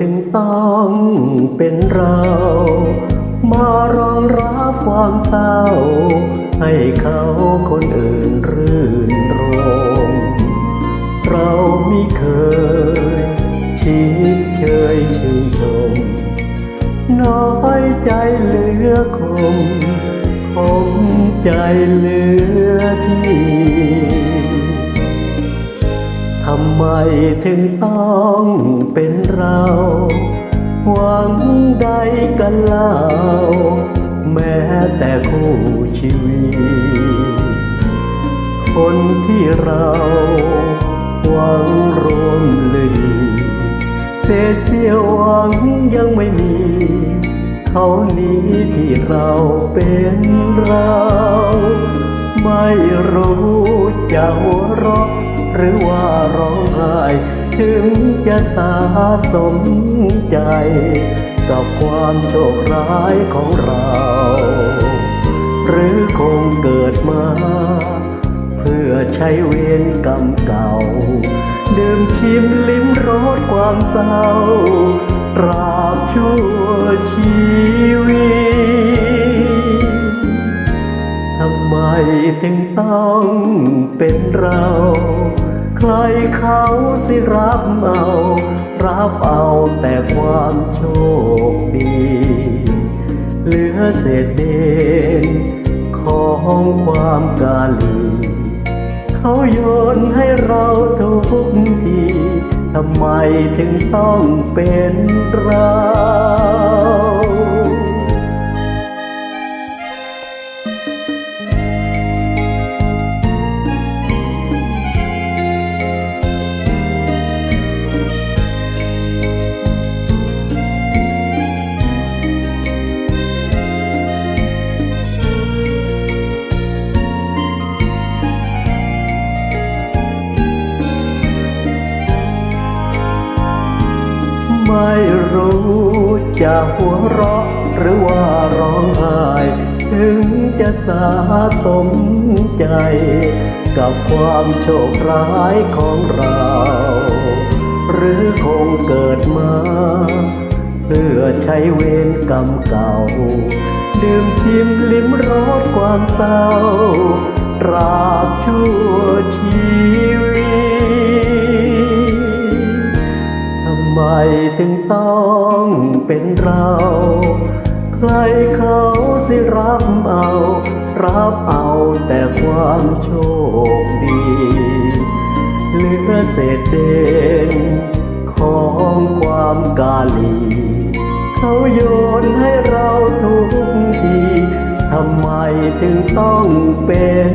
ถึงต้องเป็นเรา มารองรับความเศร้า ให้เขาคนอื่นรื่นรม เราไม่เคยชิดเชยชื่นชม น้อยใจเหลือคมคมใจเหลือที่ ทำไมถึงต้องเป็นเรา หวังใดกันเล่า แม้แต่คู่ชีวิต คนที่เราหวังรวมเลยดีเสียเสียวหวังยังไม่มี เขานี้ที่เราเป็นเรา ไม่รู้จะหัวเราะ หรือว่าร้องไห้ถึงจะสาสมใจ กับความโชคร้ายของเรา หรือคงเกิดมา เพื่อใช้เวรกรรมเก่า ดื่มชิมลิ้มรสความเศร้าตราบชั่วชีวิต ทำไมถึงต้องเป็นเรา เขาสิรับเอา รับเอาแต่ความโชคดี เหลือเศษเดนของความกาลี เขาโยนให้เราทุกทีทำไมถึงต้องเป็นเรา จะหัวเราะหรือว่าร้องไห้ถึงจะสาสมใจ กับความโชคร้ายของเรา หรือคงเกิดมา เพื่อใช้เวรกรรมเก่า ดื่มชิมลิ้มรสความเศร้าตราบชั่วชีวิต ทำไมถึงต้องเป็นเรา ใครเขาสิรับเอา รับเอาแต่ความโชคดีเหลือเศษเด่นของความกาลี เขาโยนให้เราทุกทีทำไมถึงต้องเป็น